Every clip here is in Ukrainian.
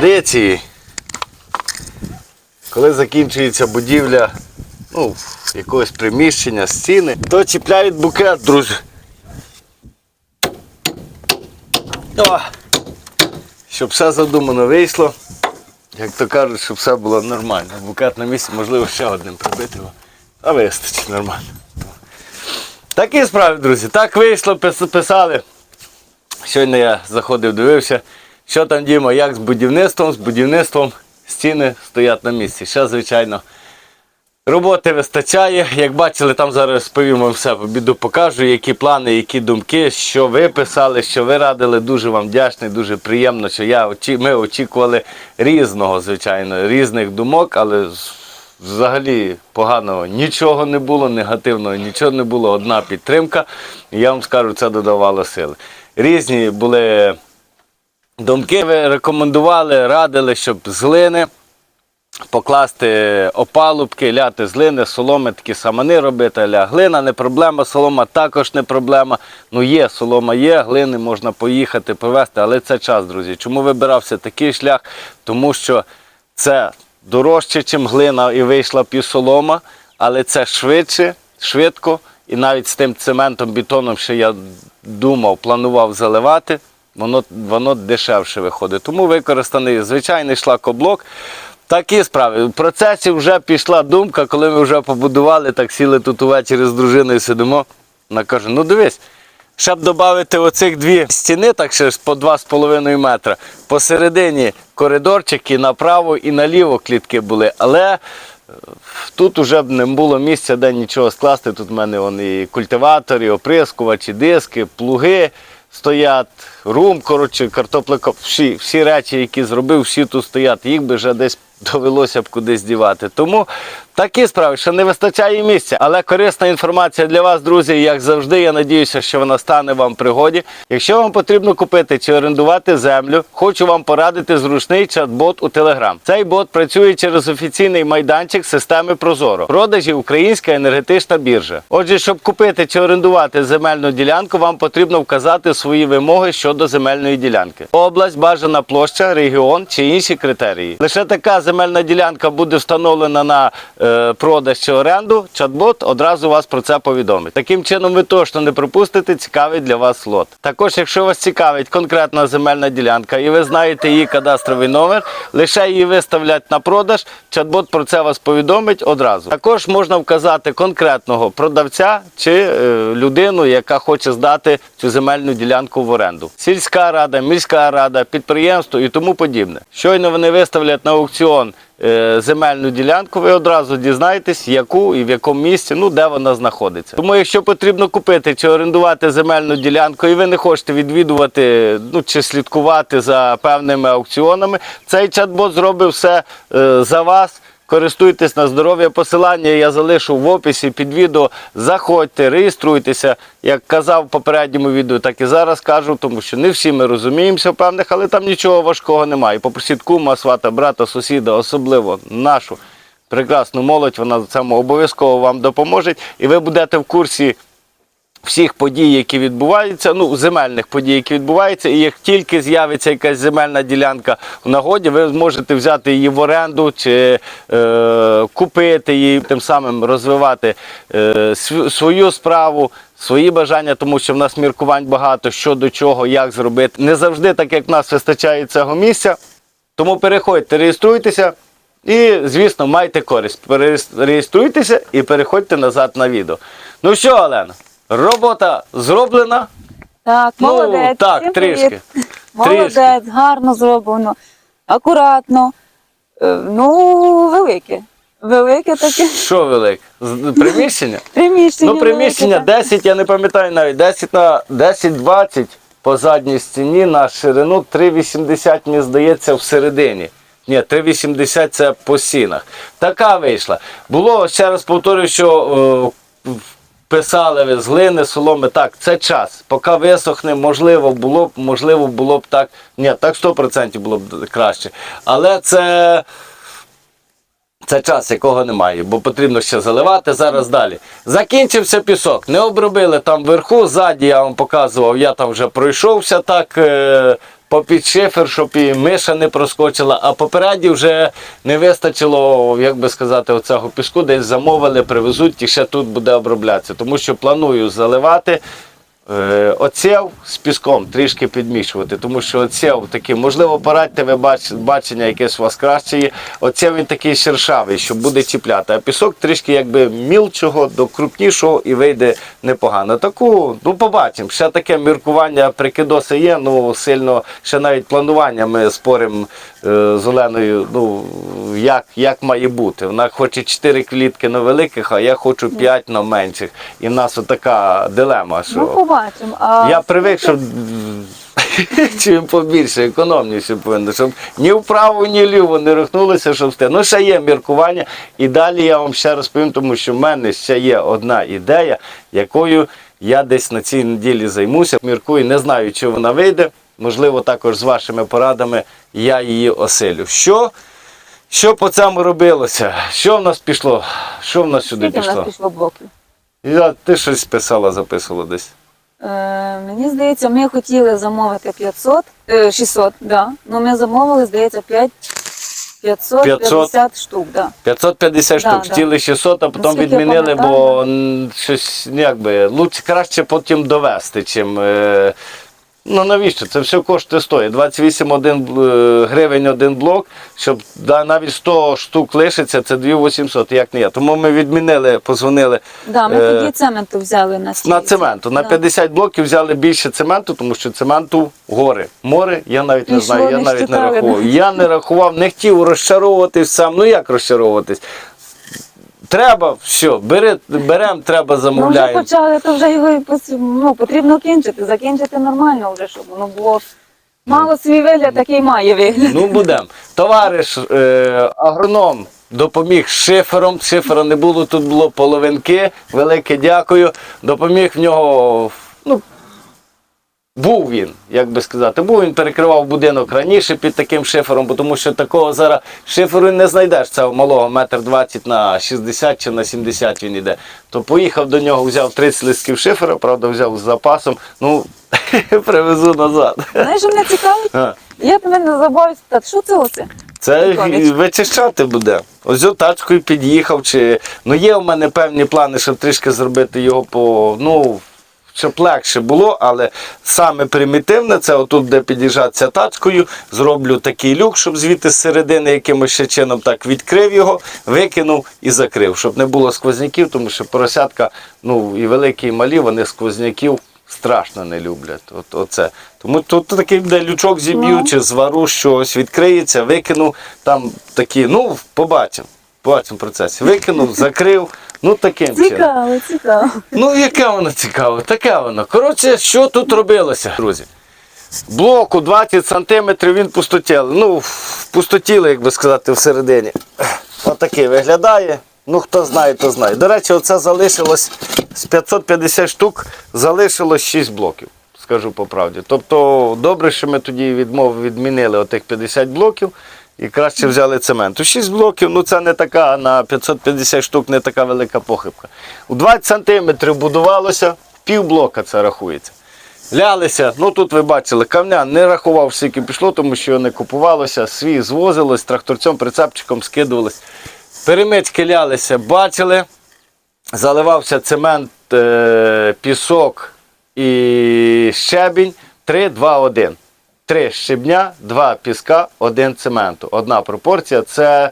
традиції, коли закінчується будівля ну, якогось приміщення, стіни, то чіпляють букет, друзі. О, щоб все задумано вийшло. Як то кажуть, щоб все було нормально. Букет на місці, можливо, ще одним прибити. А вистачить нормально. Такі справи, друзі. Так вийшло, писали. Щойно я заходив, дивився, що там Діма, як з будівництвом, з будівництвом стіни стоять на місці. Ще, звичайно, роботи вистачає. Як бачили, там зараз розповім вам все, в обіду покажу, які плани, які думки, що ви писали, що ви радили. Дуже вам вдячний, дуже приємно, що я, ми очікували різного, звичайно, різних думок, але взагалі поганого нічого не було, негативного нічого не було, одна підтримка. І я вам скажу, це додавало сили. Різні були думки, ви рекомендували, радили, щоб з глини покласти опалубки, ляти з глини, соломи, такі самани робити. Ля. Глина не проблема, солома також не проблема. Ну є, солома є, глини можна поїхати, повезти, але це час, друзі. Чому вибирався такий шлях? Тому що це дорожче, ніж глина і вийшла півсолома, але це швидше, швидко. І навіть з тим цементом, бетоном, що я думав, планував заливати, воно, воно дешевше виходить. Тому використаний звичайний шлакоблок. Такі справи. В процесі вже пішла думка, коли ми вже побудували, так сіли тут увечері з дружиною сидимо. Вона каже: ну дивись, щоб додати оцих дві стіни, так ще ж по 2,5 метра. Посередині коридорчики направо і наліво клітки були. Але е, тут вже б не було місця, де нічого скласти. Тут в мене вони і культиватори, і оприскувачі, диски, плуги стоять, рум, коротше, картоплекоп, всі, всі речі, які зробив, всі тут стоять. Їх би вже десь довелося б кудись дівати. Тому такі справи, що не вистачає місця. Але корисна інформація для вас, друзі, як завжди, я надіюся, що вона стане вам пригоді. Якщо вам потрібно купити чи орендувати землю, хочу вам порадити зручний чат-бот у Telegram. Цей бот працює через офіційний майданчик системи Прозоро. Продажі Українська енергетична біржа. Отже, щоб купити чи орендувати земельну ділянку, вам потрібно вказати свої вимоги щодо земельної ділянки. Область, бажана площа, регіон чи інші критерії. Лише така земельна ділянка буде встановлена на е, продаж чи оренду. Чат-бот одразу вас про це повідомить. Таким чином, ви точно не пропустите цікавий для вас слот. Також, якщо вас цікавить конкретна земельна ділянка і ви знаєте її кадастровий номер, лише її виставлять на продаж. Чат-бот про це вас повідомить одразу. Також можна вказати конкретного продавця чи е, людину, яка хоче здати цю земельну ділянку в оренду. Сільська рада, міська рада, підприємство і тому подібне. Щойно вони виставлять на аукціон е, земельну ділянку, ви одразу дізнаєтесь, яку і в якому місці, ну де вона знаходиться. Тому, якщо потрібно купити чи орендувати земельну ділянку, і ви не хочете відвідувати ну чи слідкувати за певними аукціонами, цей чат-бот зробить все е, за вас. Користуйтесь на здоров'я. Посилання я залишу в описі під відео. Заходьте, реєструйтеся. Як казав в попередньому відео, так і зараз кажу, тому що не всі ми розуміємося певних, але там нічого важкого немає. І попросіть кума, свата, брата, сусіда, особливо нашу прекрасну молодь, вона цьому обов'язково вам допоможе. І ви будете в курсі всіх подій, які відбуваються, ну, земельних подій, які відбуваються, і як тільки з'явиться якась земельна ділянка в нагоді, ви зможете взяти її в оренду чи е, купити її, тим самим розвивати е, свою справу. Свої бажання, тому що в нас міркувань багато, що до чого, як зробити. Не завжди так, як в нас вистачає цього місця. Тому переходьте, реєструйтеся і, звісно, майте користь. Реєструйтеся і переходьте назад на відео. Ну що, Олена, робота зроблена. Так, Ну, молодець. так, всім трішки. привіт. Молодець, Трішки. гарно зроблено, акуратно. Е, Ну, велике. Велике таке Що велике? Приміщення? приміщення. Ну, приміщення велике, так. 10, я не пам'ятаю навіть, 10 на 10-20 по задній стіні на ширину 3,80, мені здається, всередині. Ні, 3,80 це по стінах. Така вийшла. Було, ще раз повторюю, що е, писали ви з глини, соломи. Так, це час. Поки висохне, можливо, було б, можливо, було б так. Ні, так 100% було б краще. Але це. Це час, якого немає, бо потрібно ще заливати зараз далі. Закінчився пісок, не обробили там вверху, ззаді я вам показував, я там вже пройшовся так, е, попід шифер, щоб і миша не проскочила, а попереді вже не вистачило, як би сказати, оцього піску, десь замовили, привезуть і ще тут буде оброблятися. Тому що планую заливати. Е, Оцєв з піском трішки підмішувати, тому що оцєв такий, можливо, порадьте ви бач, бачення якесь у вас краще є. Оцєв він такий шершавий, що буде чіпляти, а пісок трішки якби мілчого до крупнішого і вийде непогано. Таку, ну побачимо. Ще таке міркування прикидоси є, ну сильно ще навіть планування ми споримо е, з Оленою, ну як, як має бути. Вона хоче 4 клітки на великих, а я хочу 5 на менших. І в нас отака дилема. що... Побачимо. А Я привик, щоб чим побільше, економніше повинно, щоб ні вправо, ні вліво не рухнулося, щоб сте. Ну, ще є міркування. І далі я вам ще розповім, тому що в мене ще є одна ідея, якою я десь на цій неділі займуся. Міркую, не знаю, чи вона вийде. Можливо, також з вашими порадами я її оселю. Що? Що по цьому робилося? Що в нас пішло? Що в нас сюди скільки в нас пішло? пішло блоків? Я, ти щось писала, записувала десь. Е, мені здається, ми хотіли замовити 500, е, 600, да. Ну ми замовили, здається, 5, 550 штук, да. 550 Да, штук, да. хотіли 600, а потім Наскільки відмінили, бо пам'ятаю. м, щось ну, якби лучше краще потім довести, чим. Е, ну навіщо? Це все коштує стоїть. 28 один, е, гривень один блок, щоб да, навіть 100 штук лишиться, це 2800, як не я. Тому ми відмінили, позвонили Да, ми Е, тоді цементу взяли на стільці. на цементу. На Да. 50 блоків взяли більше цементу, тому що цементу гори. Море, я навіть не Пішло, знаю, я навіть не рахував. Я не рахував, не хотів розчаровуватись сам. Ну як розчаровуватись? Треба, все, бери, беремо, треба Ну, вже почали, то вже його і пос- ну, потрібно кінчити, закінчити нормально вже, щоб воно було мало свій вигляд, такий має вигляд. Ну будемо. Товариш е, агроном допоміг з шифером. Шифера не було, тут було половинки. Велике дякую. Допоміг в нього. Ну, був він, як би сказати, був він перекривав будинок раніше під таким шифером, бо тому що такого зараз шиферу не знайдеш цього малого, метр двадцять на 60 чи на 70 він іде. То поїхав до нього, взяв 30 листків шифера, правда, взяв з запасом. Ну, привезу назад. Знаєш, мене цікавить? А. Я тебе не забуваю спитати, що це оце? Це вичищати буде. Ось тачкою під'їхав. Чи... Ну є у мене певні плани, щоб трішки зробити його по. Ну, щоб легше було, але саме примітивне це отут, де під'їжджатися тачкою, зроблю такий люк, щоб звідти з середини якимось ще чином так відкрив його, викинув і закрив, щоб не було сквозняків, тому що поросятка, ну і великі, і малі, вони сквозняків страшно не люблять. От, оце. Тому тут такий буде лючок зіб'ю, Ну. чи звару щось, відкриється, викинув, там такі, ну, побачимо. Побачимо процесі. Викинув, закрив. Ну таким чином. Цікаво, цікаво. Ну, яке воно цікаве, таке воно. Коротше, що тут робилося, друзі? Блоку 20 сантиметрів він пустотіли. Ну, пустотіли, як би сказати, всередині. Отакий виглядає. Ну, хто знає, то знає. До речі, оце залишилось з 550 штук, залишилось 6 блоків, скажу по правді. Тобто, добре, що ми тоді відмов відмінили отих 50 блоків і краще взяли цементу. 6 блоків, ну це не така на 550 штук, не така велика похибка. У 20 сантиметрів будувалося, пів блока це рахується. Лялися, ну тут ви бачили, камня не рахував, скільки пішло, тому що його не купувалося, свій звозилось, тракторцем, прицепчиком скидувались. Перемички лялися, бачили, заливався цемент, е, пісок і щебінь 3, 2, 1. Три щебня, два піска, один цементу. Одна пропорція це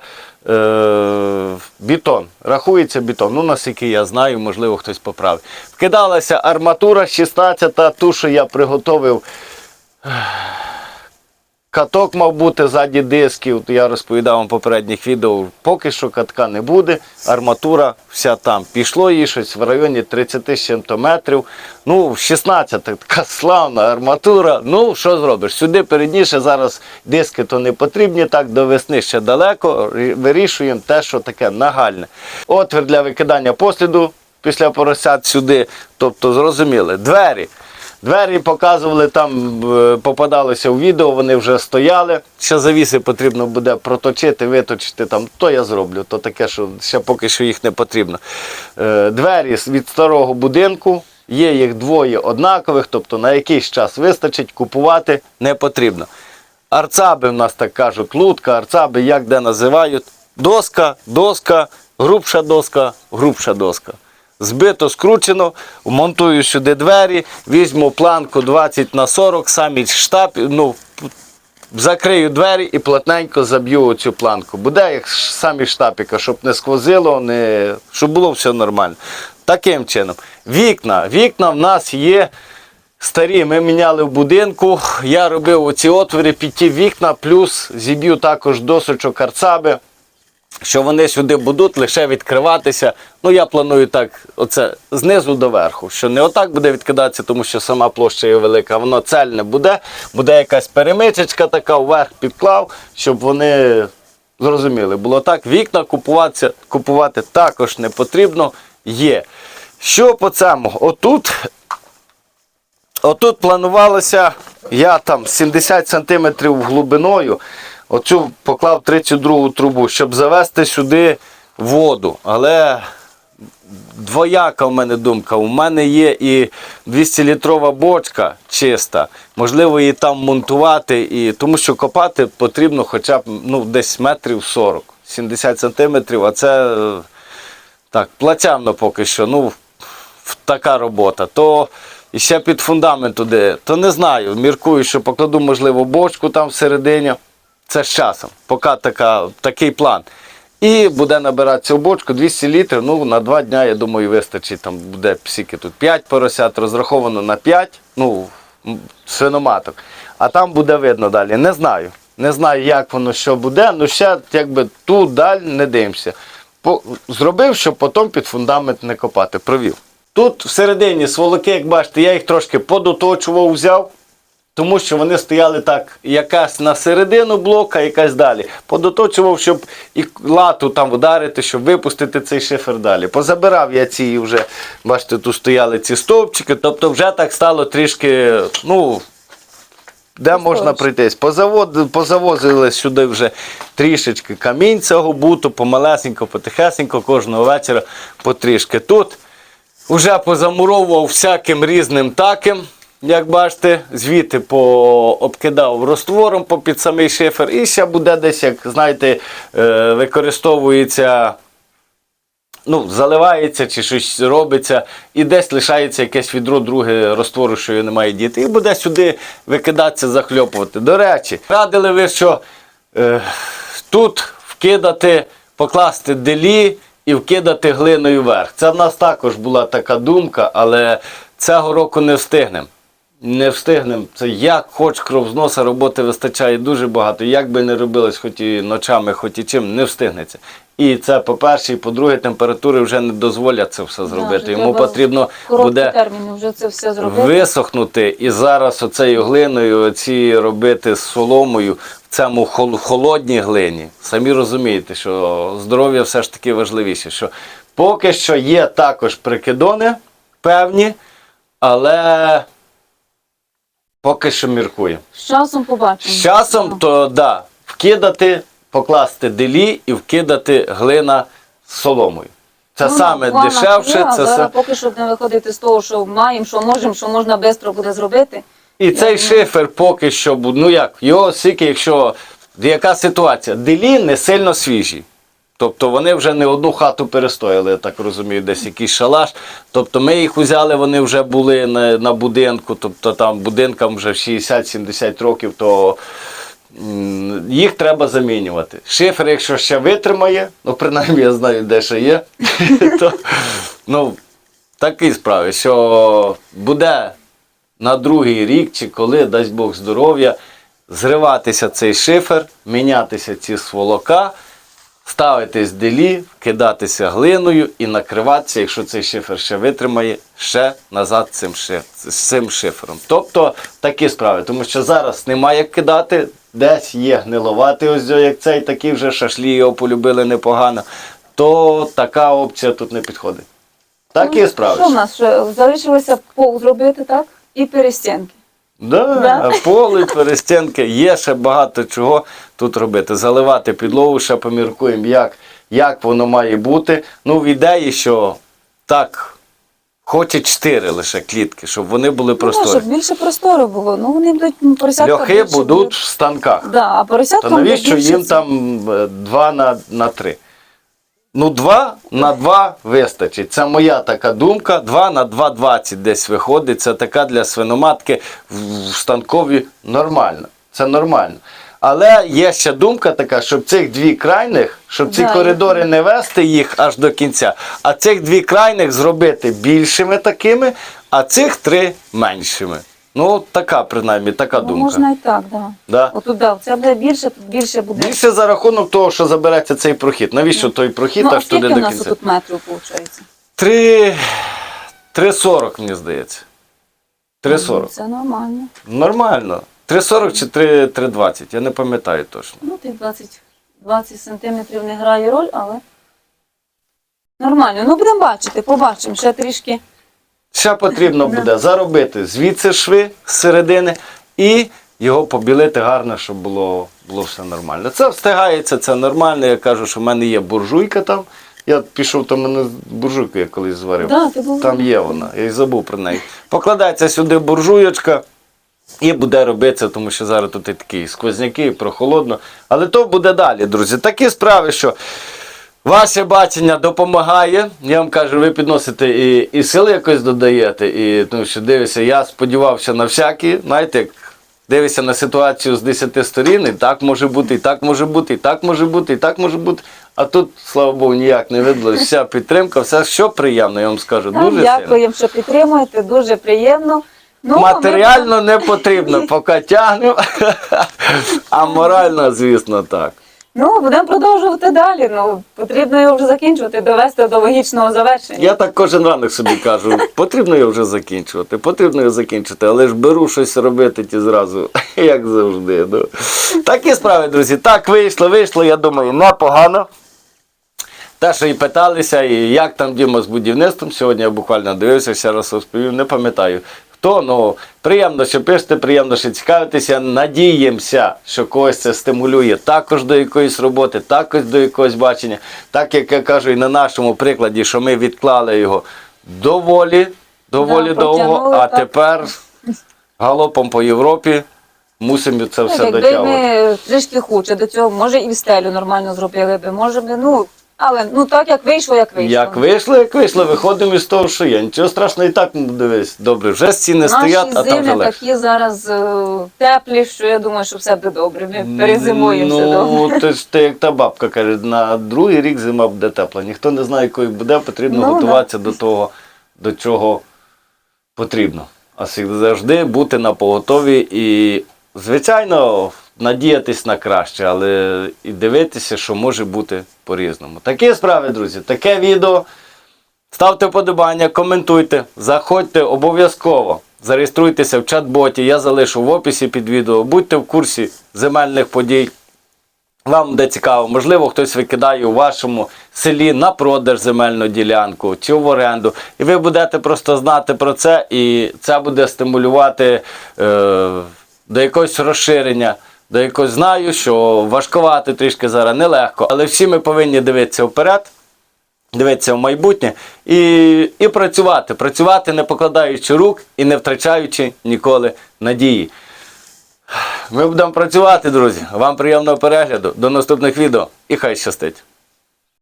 е, бетон. Рахується бетон. Ну, наскільки я знаю, можливо, хтось поправить. Вкидалася арматура 16, ту, що я приготовив. Каток мав бути ззаді дисків, я розповідав вам в попередніх відео. Поки що катка не буде, арматура вся там. Пішло їй щось в районі 30 з метрів. Ну, 16 така славна арматура. Ну, що зробиш? Сюди передніше зараз диски то не потрібні, так до весни ще далеко. Вирішуємо те, що таке нагальне. Отвір для викидання посліду після поросят сюди. Тобто, зрозуміли, двері. Двері показували там, е, попадалося у відео, вони вже стояли. Ще завіси потрібно буде проточити, виточити там. То я зроблю, то таке, що ще поки що їх не потрібно. Е, Двері від старого будинку Є їх двоє однакових, тобто на якийсь час вистачить, купувати не потрібно. Арцаби в нас так кажуть, лутка, арцаби, як де називають. Доска, доска, грубша доска, грубша доска. Збито, скручено, вмонтую сюди двері, візьму планку 20 на 40, самі штаб, ну, закрию двері і плотненько заб'ю цю планку. Буде як самі штапіка, щоб не сквозило, не... щоб було все нормально. Таким чином. Вікна. Вікна в нас є старі. Ми міняли в будинку. Я робив оці отвори під ті вікна, плюс зіб'ю також досочок арцаби. Що вони сюди будуть лише відкриватися. Ну, я планую так, оце знизу до верху. Що не отак буде відкидатися, тому що сама площа є велика, воно цельне буде. Буде якась перемичечка така, вверх підклав, щоб вони зрозуміли. Було так, вікна купуватися, купувати також не потрібно. Є. Що по цьому? Отут Отут планувалося, я там 70 сантиметрів глибиною, оцю поклав 32 трубу, щоб завести сюди воду. Але двояка в мене думка. У мене є і 200-літрова бочка чиста. Можливо, її там монтувати, і, тому що копати потрібно хоча б ну, десь метрів 40, 70 сантиметрів, а це е, так, платявно поки що. Ну, така робота. То і ще під фундамент туди, то не знаю. Міркую, що покладу, можливо, бочку там всередині. Це з часом. Поки така, такий план. І буде набиратися в бочку 200 літрів. Ну, на два дня, я думаю, вистачить. Там буде скільки тут 5 поросят, розраховано на 5, ну, свиноматок. А там буде видно далі. Не знаю. Не знаю, як воно що буде, ну ще якби тут далі не дивимося. Зробив, щоб потім під фундамент не копати. Провів. Тут всередині сволоки, як бачите, я їх трошки подоточував, взяв, тому що вони стояли так, якась на середину блока, якась далі. Подоточував, щоб і лату там вдарити, щоб випустити цей шифер далі. Позабирав я ці вже, бачите, тут стояли ці стовпчики, тобто вже так стало трішки, ну, де можна пройтись? Позавод, позавозили сюди вже трішечки камінь цього буту, помалесенько, потихесенько, кожного вечора потрішки. Тут вже позамуровував всяким різним таким. Як бачите, звідти пообкидав розтвором попід самий шифер. І ще буде десь, як знаєте, е, використовується ну, заливається чи щось робиться, і десь лишається якесь відро друге розтвору, що немає діти. І буде сюди викидатися, захльопувати. До речі, радили ви, що е, тут вкидати, покласти делі і вкидати глиною вверх. Це в нас також була така думка, але цього року не встигнемо. Не встигнемо. Це як хоч кров з носа, роботи вистачає дуже багато. Як би не робилось, хоч і ночами, хоч і чим, не встигнеться. І це по-перше, і по-друге, температури вже не дозволять це все зробити. вже Йому потрібно буде терміни вже це все зробити. висохнути і зараз оцею глиною оці робити з соломою в цьому хол- холодній глині. Самі розумієте, що здоров'я все ж таки важливіше. Що поки що є також прикидони певні, але поки що міркуємо. З часом побачимо. З часом, то да, вкидати, покласти делі і вкидати глина з соломою. Це Ну, саме дешевше. є, це зараз са- поки що не виходити з того, що маємо, що можемо, що можна швидко буде зробити. І цей шифер поки що ну як, його скільки, якщо яка ситуація? Делі не сильно свіжі. Тобто вони вже не одну хату перестояли, я так розумію, десь якийсь шалаш. Тобто ми їх взяли, вони вже були на, на будинку, тобто там будинкам вже 60-70 років, то їх треба замінювати. Шифер, якщо ще витримає, ну принаймні я знаю, де ще є, то ну, такі справи, що буде на другий рік чи коли, дасть Бог здоров'я, зриватися цей шифер, мінятися ці сволока, ставитись делі, кидатися глиною і накриватися, якщо цей шифер ще витримає, ще назад цим, шиф, цим шифером. Тобто такі справи, тому що зараз немає як кидати, десь є гниловатий ось як цей, такий вже шашлі його полюбили непогано, то така опція тут не підходить. Такі Ну, справи. Що в нас? Залишилося пол зробити, так? І перестінки. Да, Да? поле, перестінки, є ще багато чого тут робити. Заливати підлогу, ще поміркуємо, як, як воно має бути. Ну, в ідеї, що так Хоче чотири лише клітки, щоб вони були Ну, просторі. щоб більше простору було. Ну, вони будуть поросятка. Льохи будуть в станках. Да, а поросятка То навіщо їм там е, два на, на три? Ну, два на два вистачить. Це моя така думка. Два на два двадцять десь виходить. Це така для свиноматки в в станкові нормально. Це нормально. Але є ще думка така, щоб цих дві крайних, щоб ці Да, коридори не вести їх аж до кінця, а цих дві крайних зробити більшими такими, а цих три меншими. Ну, така, принаймні, така Ну, думка. можна і так, да. Да? Отут, да, це буде більше, тут більше буде. Більше за рахунок того, що забереться цей прохід. Навіщо той прохід ну, аж туди скільки у нас тут метрів виходить? Три... 3,40, мені здається. 3,40. Це нормально. Нормально. 3,40 чи 3,20, я не пам'ятаю точно. Ну, тих 20, 20 сантиметрів не грає роль, але нормально. Ну, будемо бачити, побачимо. Ще трішки. Ще потрібно буде заробити звідси шви з середини і його побілити гарно, щоб було, було все нормально. Це встигається, це нормально. Я кажу, що в мене є буржуйка там. Я пішов, там мене буржуйку я колись зварив. Да. Там є вона, я й забув про неї. Покладається сюди буржуєчка і буде робитися, тому що зараз тут і такі сквозняки, і прохолодно. Але то буде далі, друзі. Такі справи, що ваше бачення допомагає. Я вам кажу, ви підносите і, і сили якось додаєте. І тому що дивися, я сподівався на всякі, знаєте, як дивишся на ситуацію з 10 сторін, і так може бути, і так може бути, і так може бути, і так може бути. А тут, слава Богу, ніяк не видалось. Вся підтримка, все, що приємно, я вам скажу. Так, дуже сильно. дякуємо, що підтримуєте, дуже приємно. Ну, Матеріально не потрібно, поки тягнемо. А морально, звісно, так. Ну, будемо продовжувати далі. Ну, потрібно його вже закінчувати, довести до логічного завершення. Я так кожен ранок собі кажу, потрібно його вже закінчувати, потрібно його закінчити, але ж беру щось робити ті зразу, як завжди. Ну. Такі справи, друзі. Так вийшло, вийшло, я думаю, непогано. Те, що і питалися, і як там Діма з будівництвом. Сьогодні я буквально дивився, ще раз розповів, не пам'ятаю. Хто, ну приємно, що пишете, приємно, що цікавитеся. Надіємося, що когось це стимулює також до якоїсь роботи, також до якогось бачення. Так як я кажу, і на нашому прикладі, що ми відклали його доволі, доволі Да, довго, а так. тепер галопом по Європі мусимо це Ну, все якби дотягувати. ми трішки хуче до цього, може і в стелю нормально зробили би, може би, ну, але ну так як вийшло, як вийшло. Як вийшло, як вийшло, виходимо із того, що є. Нічого страшного, і так ну, дивись. Добре, вже стіни Наші стоять, а там вже зими такі зараз е, теплі, що я думаю, що все буде добре. Ми перезимуємо все добре. Ну, то ж ти як та бабка каже, на другий рік зима буде тепла. Ніхто не знає, якою буде, потрібно Ну, готуватися до того, до чого потрібно. А завжди бути на поготові і, звичайно, надіятись на краще, але і дивитися, що може бути по-різному. Такі справи, друзі, таке відео. Ставте вподобання, коментуйте, заходьте обов'язково. Зареєструйтеся в чат-боті, я залишу в описі під відео. Будьте в курсі земельних подій. Вам буде цікаво, можливо, хтось викидає у вашому селі на продаж земельну ділянку чи в оренду. І ви будете просто знати про це, і це буде стимулювати е, до якогось розширення. До якось знаю, що важкувати трішки зараз нелегко, але всі ми повинні дивитися вперед дивитися в майбутнє і, і працювати. Працювати не покладаючи рук і не втрачаючи ніколи надії. Ми будемо працювати, друзі. Вам приємного перегляду. До наступних відео і хай щастить!